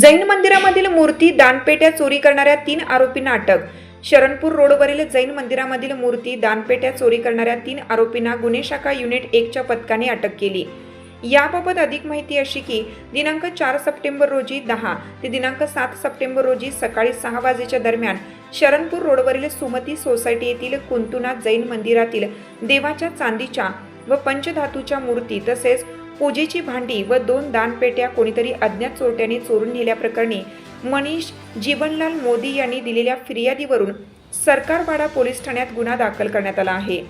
जैन मंदिरामधील मूर्ती दानपेट्या चोरी करणाऱ्या तीन आरोपींना अटक. शरणपूर रोडवरील जैन मंदिरामधील मूर्ती दानपेट्या चोरी करणाऱ्या तीन आरोपींना गुन्हे शाखा युनिट एकच्या पथकाने अटक केली. याबाबत अधिक माहिती अशी की दिनांक चार सप्टेंबर रोजी दहा ते दिनांक सात सप्टेंबर रोजी सकाळी सहा वाजेच्या दरम्यान शरणपूर रोडवरील सुमती सोसायटी येथील कुंतुनाथ जैन मंदिरातील देवाच्या चांदीच्या व पंचधातूच्या मूर्ती तसेच पूजेची भांडी व दोन दानपेट्या कोणीतरी अज्ञात चोरट्याने चोरून नेल्याप्रकरणी मनीष जीवनलाल मोदी यांनी दिलेल्या फिर्यादीवरून सरकारवाडा पोलीस ठाण्यात गुन्हा दाखल करण्यात आला आहे.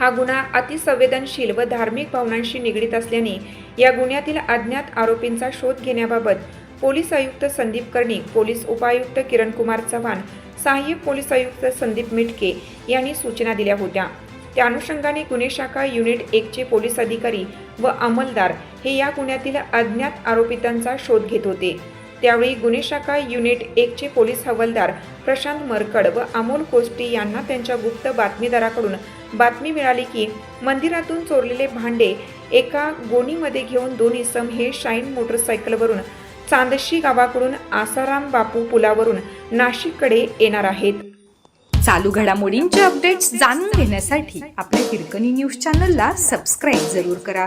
हा गुन्हा अतिसंवेदनशील व धार्मिक भावनांशी निगडीत असल्याने या गुन्ह्यातील अज्ञात आरोपींचा शोध घेण्याबाबत पोलीस आयुक्त संदीप कर्णिक पोलीस उपायुक्त किरणकुमार चव्हाण सहाय्यक पोलीस आयुक्त संदीप मिटके यांनी सूचना दिल्या होत्या. त्या अनुषंगाने गुन्हे शाखा युनिट एकचे पोलीस अधिकारी व अंमलदार हे या गुन्ह्यातील अज्ञात आरोपितांचा शोध घेत होते. त्यावेळी गुन्हे शाखा युनिट एकचे पोलीस हवालदार प्रशांत मरकड व अमोल कोष्टी यांना त्यांच्या गुप्त बातमीदाराकडून बातमी मिळाली की मंदिरातून चोरलेले भांडे एका गोणीमध्ये घेऊन दोन इसम हे शाईन मोटरसायकलवरून चांदशी गावाकडून आसाराम बापू पुलावरून नाशिककडे येणार आहेत. चालू घडामोडींचे अपडेट्स जाणून घेण्यासाठी आपल्या हिरकणी न्यूज चॅनलला सबस्क्राईब जरूर करा.